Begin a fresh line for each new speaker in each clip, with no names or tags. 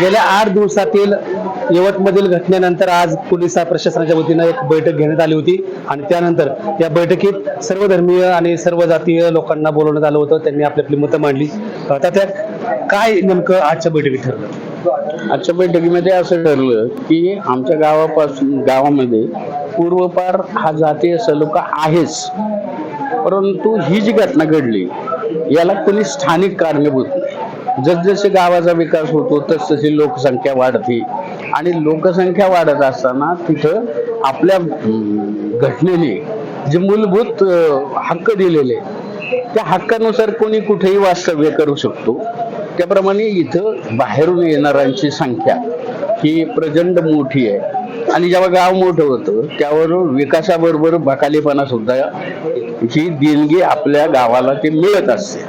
गेल्या आठ दिवसातील यवतमधील घटनेनंतर आज पोलीस प्रशासनाच्या वतीनं एक बैठक घेण्यात आली होती. आणि त्यानंतर या बैठकीत सर्व धर्मीय आणि सर्व जातीय लोकांना बोलवण्यात आलं होतं. त्यांनी आपली आपली मतं मांडली. आता त्या काय नेमकं आजच्या बैठकीत ठरलं?
आजच्या बैठकीमध्ये असं ठरलं की आमच्या गावापासून गावामध्ये पूर्वपार हा जातीय सलोखा आहेच. परंतु ही जी घटना घडली याला कोणी स्थानिक कारणीभूत नाही. जसजसे गावाचा विकास होतो तसतशी लोकसंख्या वाढते. आणि लोकसंख्या वाढत असताना तिथं आपल्या घटनेने जे मूलभूत हक्क दिलेले त्या हक्कानुसार कोणी कुठेही वास्तव्य करू शकतो. त्याप्रमाणे इथं बाहेरून येणाऱ्यांची संख्या ही प्रचंड मोठी आहे. आणि जेव्हा गाव मोठं होतं त्यावर विकासाबरोबर बकालीपणा सुद्धा ही देणगी आपल्या गावाला ते मिळत असते.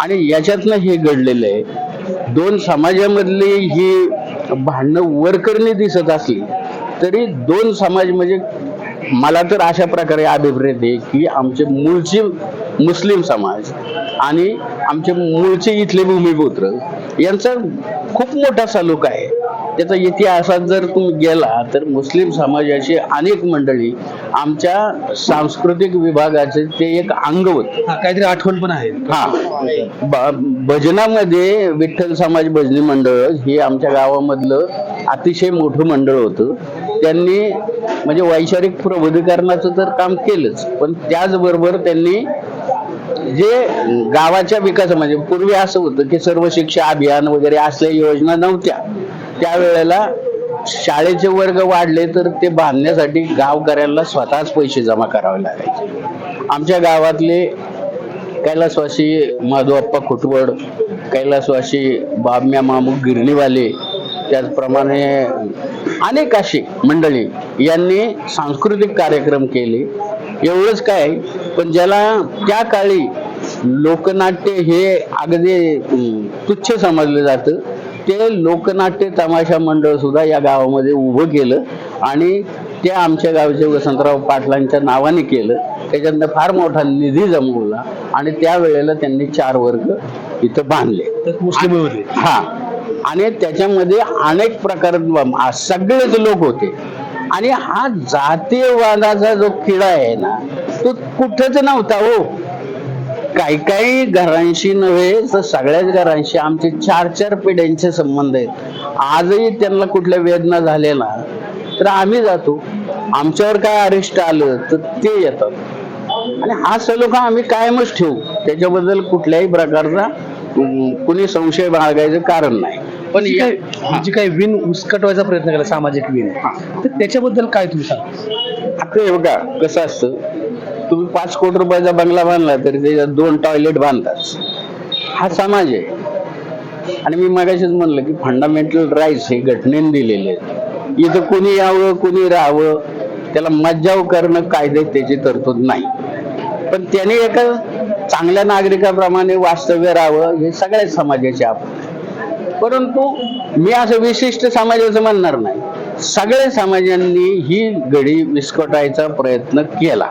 आणि याच्यातनं हे घडलेलं आहे. दोन समाजामधली ही भांडणं वरकरणी दिसत असली तरी दोन समाज म्हणजे मला तर अशा प्रकारे अभिप्रेत आहे की आमचे मूळचे मुस्लिम समाज आणि आमचे मूळचे इथले भूमिपुत्र यांचा खूप मोठा सलोखा आहे. त्याचा इतिहासात जर तुम्ही गेला तर मुस्लिम समाजाची अनेक मंडळी आमच्या सांस्कृतिक विभागाचे ते एक अंग होते.
हा काहीतरी आठवण पण आहे.
हा. भजनामध्ये विठ्ठल समाज भजनी मंडळ हे आमच्या गावामधलं अतिशय मोठं मंडळ होतं. त्यांनी म्हणजे वैचारिक प्रबोधीकरणाचं तर काम केलंच पण त्याचबरोबर त्यांनी जे गावाच्या विकासामध्ये पूर्वी असं होतं की सर्व शिक्षा अभियान वगैरे असल्या योजना नव्हत्या. त्यावेळेला शाळेचे वर्ग वाढले तर ते बांधण्यासाठी गावकऱ्यांना स्वतःच पैसे जमा करावे लागायचे. आमच्या गावातले कैलासवासी माधवप्पा खुटवड कैलासवासी बाबम्या मामू गिरणीवाले त्याचप्रमाणे अनेक अशी मंडळी यांनी सांस्कृतिक कार्यक्रम केले. एवढंच काय पण ज्याला त्या काळी लोकनाट्य हे अगदी तुच्छ समजलं जातं ते लोकनाट्य तमाशा मंडळ सुद्धा या गावामध्ये उभं केलं आणि ते आमच्या गावचे वसंतराव पाटलांच्या नावाने केलं. त्याच्यातनं फार मोठा निधी जमवला आणि त्यावेळेला त्यांनी चार वर्ग इथं बांधले.
मुस्लिम होते.
हा. आणि त्याच्यामध्ये अनेक प्रकार सगळेच लोक होते. आणि हा जातीयवादाचा जो किडा आहे ना तो कुठंच नव्हता हो. काही काही घरांशी नव्हे तर सगळ्याच घरांशी आमचे चार चार पिढ्यांचे संबंध आहेत. आजही त्यांना कुठल्या वेदना झाल्या ना तर आम्ही जातो. आमच्यावर काय अरिष्ट आलं तर ते येतात. आणि हा सलोखा आम्ही कायमच ठेवू. त्याच्याबद्दल कुठल्याही प्रकारचा कुणी संशय बाळगायचं कारण नाही. पण
जी काही विण उस्कटवायचा प्रयत्न केला सामाजिक विण तर त्याच्याबद्दल काय तुम्ही सांगा
आता हे बघा कसं असतं तुम्ही पाच कोटी रुपयाचा बंगला बांधला तरी त्याच्यात दोन टॉयलेट बांधतात. हा समाज आहे. आणि मी मगाशीच म्हणलं की फंडामेंटल राईट्स हे घटनेने दिलेले आहेत. इथं कुणी यावं कुणी राहावं त्याला मज्जाव करणं कायदे त्याची तरतूद नाही. पण त्याने एका चांगल्या नागरिकाप्रमाणे वास्तव्य राहावं हे सगळ्याच समाजाचे आपण. परंतु मी असं विशिष्ट समाजाचं म्हणणार नाही. सगळ्या समाजांनी ही घडी विस्कटायचा प्रयत्न केला.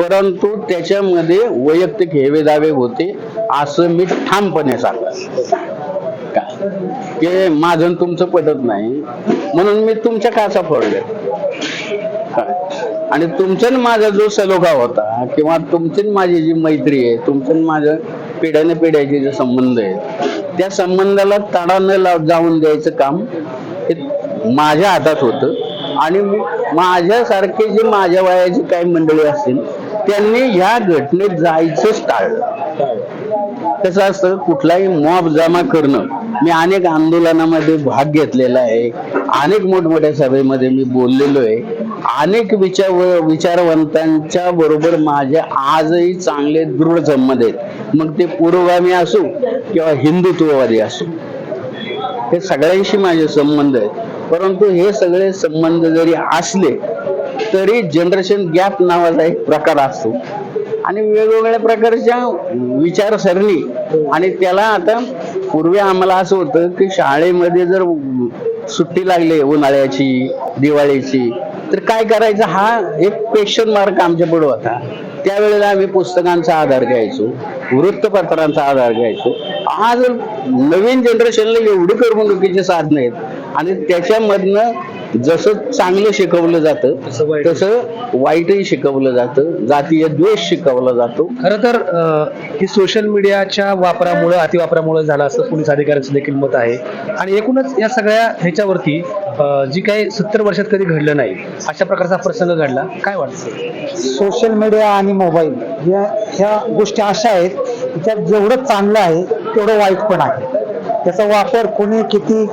परंतु त्याच्यामध्ये वैयक्तिक हेवे दावे होते असं मी ठामपणे सांगत की? माझं तुमचं पटत नाही. म्हणून मी तुमच्या काचा फोडले. आणि तुमचं माझा जो सलोखा होता किंवा तुमची माझी जी मैत्री आहे तुमचं आणि माझं पिढ्याने पिढ्याचे जे संबंध आहेत त्या संबंधाला तडा न लाव जाऊन द्यायचं काम हे माझ्या हातात होतं. आणि माझ्यासारखे जे माझ्या वयाची काही मंडळी असतील त्यांनी ह्या घटनेत जायचंच टाळलं कसं असतं कुठलाही मॉब जमा करणं मी अनेक आंदोलनामध्ये भाग घेतलेला आहे. अनेक मोठमोठ्या सभेमध्ये मी बोललेलो आहे. अनेक विचार विचारवंतांच्या बरोबर माझे आजही चांगले दृढ संबंध आहेत. मग ते पुरोगामी असो किंवा हिंदुत्ववादी असो हे सगळ्यांशी माझे संबंध आहेत. परंतु हे सगळे संबंध जरी असले तरी जनरेशन गॅप नावाचा एक प्रकार असतो. आणि वेगवेगळ्या प्रकारच्या विचारसरणी. आणि त्याला आता पूर्वी आम्हाला असं होतं की शाळेमध्ये जर सुट्टी लागली उन्हाळ्याची दिवाळीची तर काय करायचं? हा एक क्वेश्चन मार्क आमच्या पुढे होता. त्यावेळेला आम्ही पुस्तकांचा आधार घ्यायचो वृत्तपत्रांचा आधार घ्यायचो. आज नवीन जनरेशनला एवढी करमणुकीची साधनं आहेत. आणि त्याच्यामधनं जसं चांगलं शिकवलं जातं
तसं वाईट.
तसं वाईटही शिकवलं जातं जातीय द्वेष शिकवला जातो.
खरं तर हे सोशल मीडियाच्या वापरामुळे अतिवापरामुळे झालं असं पोलीस अधिकाऱ्यांचं देखील मत आहे. आणि एकूणच या सगळ्या ह्याच्यावरती जी काही सत्तर वर्षात कधी घडलं नाही अशा प्रकारचा प्रसंग घडला. काय वाटतं?
सोशल मीडिया आणि मोबाईल या ह्या गोष्टी अशा आहेत की त्यात जेवढं चांगलं आहे तेवढं वाईट पण आहे. त्याचा वापर कोणी किती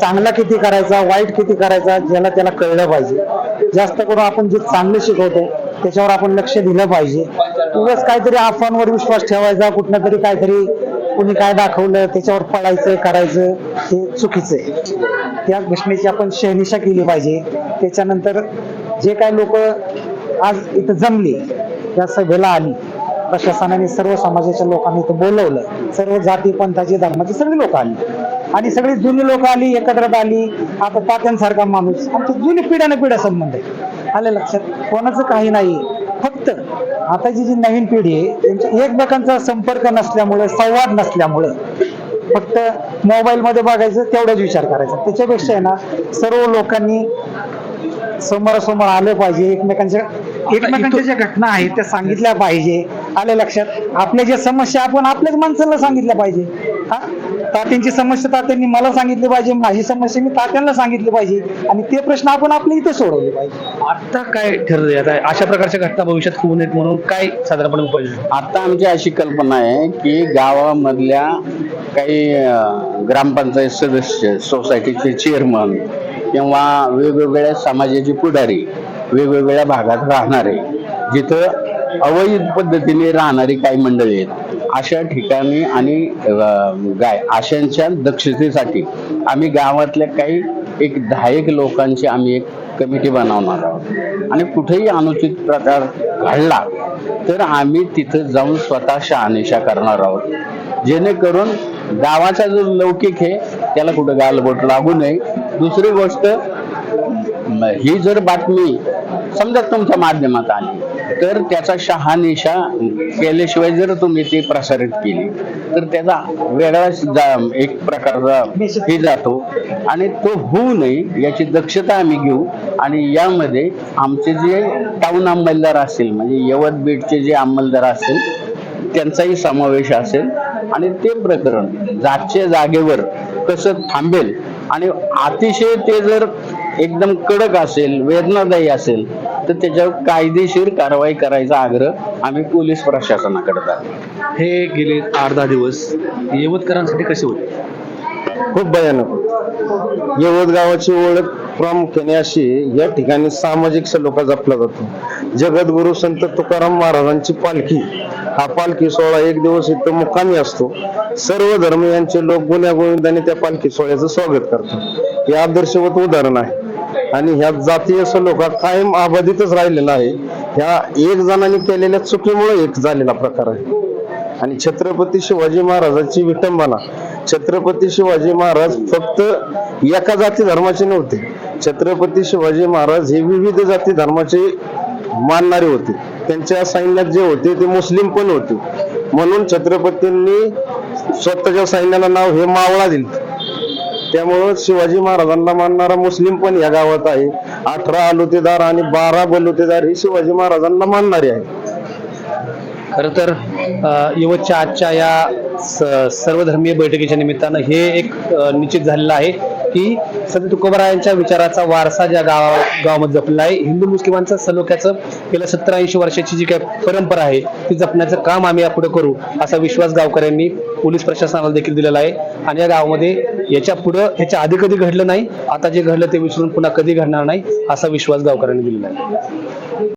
चांगला किती करायचा वाईट किती करायचा ज्याला त्याला कळलं पाहिजे. जास्त करून आपण जे चांगलं शिकवतो त्याच्यावर आपण लक्ष दिलं पाहिजे. उगाच काहीतरी अफवांवर विश्वास ठेवायचा कुठनं तरी काहीतरी कुणी काय दाखवलं त्याच्यावर पळायचं करायचं हे चुकीचं आहे. त्या घटनेची आपण शहनिशा केली पाहिजे. त्याच्यानंतर जे काय लोक आज इथं जमली या सभेला आली प्रशासनाने सर्व समाजाच्या लोकांनी इथं बोलवलं. सर्व जाती पंथाची धर्माची सगळी लोक आली. आणि सगळी जुनी लोक आली एकत्रित आली. आता तात्यांसारखा माणूस. आमची जुनी पिढ्याने पिढ्या संबंध आहे आलं लक्षात? कोणाचं काही नाही फक्त आताची जी नवीन पिढी आहे त्यांच्या एकमेकांचा संपर्क नसल्यामुळे संवाद नसल्यामुळे फक्त मोबाईल मध्ये बघायचं तेवढाच विचार करायचा. त्याच्यापेक्षा आहे ना सर्व लोकांनी समोरासमोर आलं पाहिजे. एकमेकांच्या एकमेकांच्या ज्या घटना आहेत त्या सांगितल्या पाहिजे. आलं लक्षात? आपल्या ज्या समस्या आपण आपल्याच माणसाला सांगितल्या पाहिजे. हा? तात्यांची समस्या तात्यांनी मला सांगितली पाहिजे माझी समस्या मी तात्यांना सांगितली पाहिजे. आणि ते प्रश्न आपण आपल्या इथे सोडवले पाहिजे.
आता काय ठरलंय? आता अशा प्रकारच्या घटना भविष्यात होऊ नयेत म्हणून काय साधारणपणे उपाययोजना
आता आमची अशी कल्पना आहे की गावामधल्या काही ग्रामपंचायत सदस्य सोसायटीचे चेअरमन किंवा वेगवेगळ्या समाजाचे पुढारी वेगवेगळ्या भागात राहणारे जिथं अवैध पद्धतीने राहणारी काही मंडळी आहेत. अशा ठिकाणी आणि गाय अशांच्या दक्षतेसाठी आम्ही गावातल्या काही एक दहा एक लोकांची आम्ही एक कमिटी बनवणार आहोत. आणि कुठेही अनुचित प्रकार घडला तर आम्ही तिथं जाऊन स्वतः शहानिशा करणार आहोत. जेणेकरून गावाचा जो लौकिक आहे त्याला कुठं गालबोट लागू नये. दुसरी गोष्ट ही जर बातमी समजा तुमच्या माध्यमात आली तर त्याचा शहानिशा केल्याशिवाय जर तुम्ही ती प्रसारित केली तर त्याचा वेगळाच एक प्रकारचा हे जातो. आणि तो होऊ नये याची दक्षता आम्ही घेऊ. आणि यामध्ये आमचे जे टाऊन अंमलदार असतील म्हणजे यवत बीडचे जे अंमलदार असतील त्यांचाही समावेश असेल. आणि ते प्रकरण जागच्या जागेवर कसं थांबेल आणि अतिशय ते जर एकदम कडक असेल वेदनादायी असेल तर त्याच्यावर कायदेशीर कारवाई करायचा आग्रह आम्ही पोलीस प्रशासनाकडे करतो.
हे गेले आठ दहा दिवस. यवतकरांसाठी कसे होते?
खूप भयानक होतं. यवत गावाची ओळख प्रामुख्याने अशी या ठिकाणी सामाजिक सलोखा जपला जातो. जगद्गुरु संत तुकाराम महाराजांची पालखी. हा पालखी सोहळा एक दिवस इथं मुक्कामी असतो. सर्व धर्मियांचे लोक गुन्ह्या गोविंदाने त्या पालखी सोहळ्याचं स्वागत करतात. हे आदर्शवत उदाहरण आहे. आणि ह्या जातीय सलोखा कायम अबाधितच राहिलेला आहे. ह्या एक जणांनी केलेल्या चुकीमुळे एक झालेला प्रकार आहे. आणि छत्रपती शिवाजी महाराजांची विटंबना छत्रपती शिवाजी महाराज फक्त एका जाती धर्माचे नव्हते. छत्रपती शिवाजी महाराज हे विविध जाती धर्माचे मानणारे होते. त्यांच्या सैन्यात जे होते ते मुस्लिम पण होते. म्हणून छत्रपतींनी स्वतःच्या सैन्याला नाव हे मावळा दिलं. त्यामुळं शिवाजी महाराजांना मानणारा मुस्लिम पण या गावात आहे. अठरा आलुतेदार आणि बारा बलुतेदार हे शिवाजी महाराजांना मानणारे आहे
खर तर अ, आजच्या या सर्वधर्मीय बैठकीच्या निमित्तानं हे एक निश्चित झालेलं आहे. की संत तुकोबरायांच्या विचाराचा वारसा ज्या गाव गावामध्ये जपलेला आहे हिंदू मुस्लिमांचं सलोख्याचं गेल्या सत्तर ऐंशी वर्षाची जी काही परंपरा आहे ती जपण्याचं काम आम्ही यापुढे करू असा विश्वास गावकऱ्यांनी पोलीस प्रशासनाला देखील दिलेला आहे. आणि या गावामध्ये याच्या पुढं ह्याच्या आधी कधी घडलं नाही आता जे घडलं ते विसरून पुन्हा कधी घडणार नाही असा विश्वास गावकऱ्यांनी दिलेला आहे.